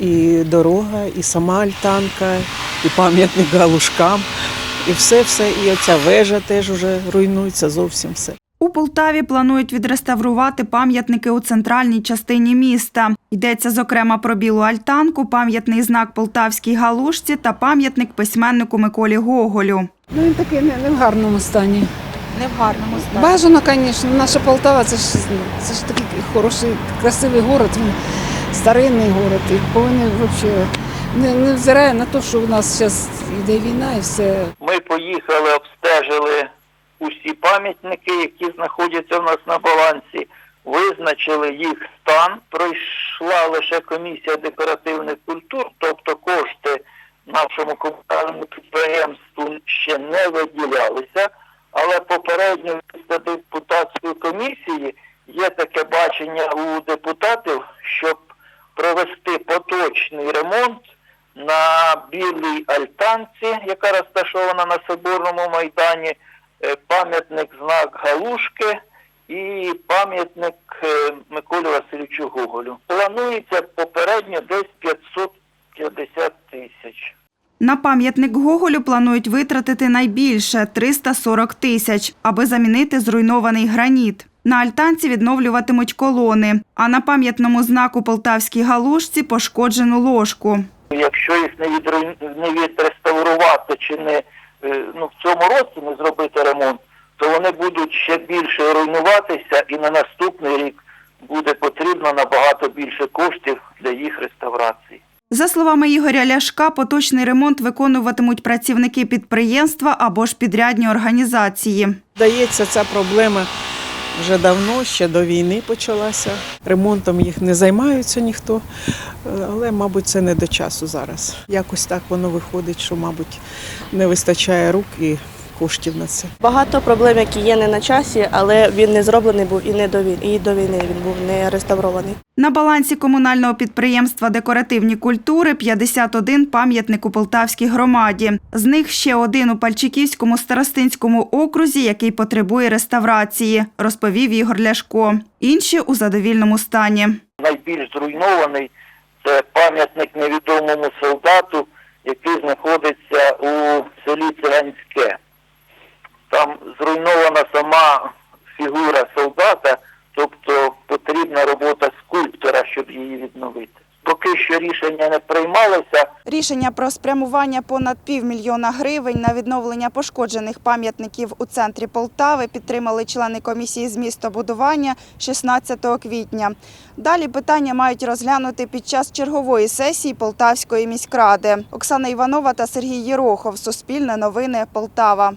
і дорога, і сама альтанка, і пам'ятник галушкам, і все, все. І оця вежа теж уже руйнується зовсім все. У Полтаві планують відреставрувати пам'ятники у центральній частині міста. Йдеться зокрема про білу альтанку, пам'ятний знак Полтавській галушці та пам'ятник письменнику Миколі Гоголю. Ну він такий не, не в гарному стані. Не в гарному Бажано, звісно, наша Полтава це ж це ж такий хороший, красивий город, він старинний город. І повинен взагалі не, не взирає на те, що у нас зараз йде війна і все. Ми поїхали, обстежили усі пам'ятники, які знаходяться в нас на балансі, визначили їх стан. Пройшла лише комісія декоративних культур, тобто кошти нашому комунальному підприємству ще не виділялися, але попередньо після депутатської комісії є таке бачення у депутатів, щоб провести поточний ремонт на білій альтанці, яка розташована на Соборному майдані, е, пам'ятник знак Галушки і пам'ятник е, Миколі Васильовичу Гоголю. Планується попередньо десь 550 тисяч. На пам'ятник Гоголю планують витратити найбільше 340 тисяч, аби замінити зруйнований граніт. На альтанці відновлюватимуть колони, а на пам'ятному знаку Полтавській галушці пошкоджену ложку. Якщо їх не відруй- не відреставрувати чи не е, ну, в цьому році не зробити ремонт, то вони будуть ще більше руйнуватися і на наступний рік буде потрібно набагато більше коштів для їх реставрації. За словами Ігоря Ляшка, поточний ремонт виконуватимуть працівники підприємства або ж підрядні організації. Здається, ця проблема вже давно, ще до війни почалася. Ремонтом їх не займаються ніхто, е, але, мабуть, це не до часу зараз. Якось так воно виходить, що, мабуть, не вистачає рук і коштів на це. Багато проблем, які є не на часі, але він не зроблений був і не до війни, і до війни він був не реставрований. На балансі комунального підприємства Декоративні культури 51 пам'ятник у Полтавській громаді. З них ще один у Пальчиківському старостинському окрузі, який потребує реставрації, розповів Ігор Ляшко. Інші у задовільному стані. Найбільш зруйнований це пам'ятник невідомому солдату, який знаходиться рішення не приймалося, Рішення про спрямування понад півмільйона гривень на відновлення пошкоджених пам'ятників у центрі Полтави підтримали члени комісії з містобудування 16 квітня. Далі питання мають розглянути під час чергової сесії Полтавської міськради. Оксана Іванова та Сергій Єрохов. Суспільне новини Полтава.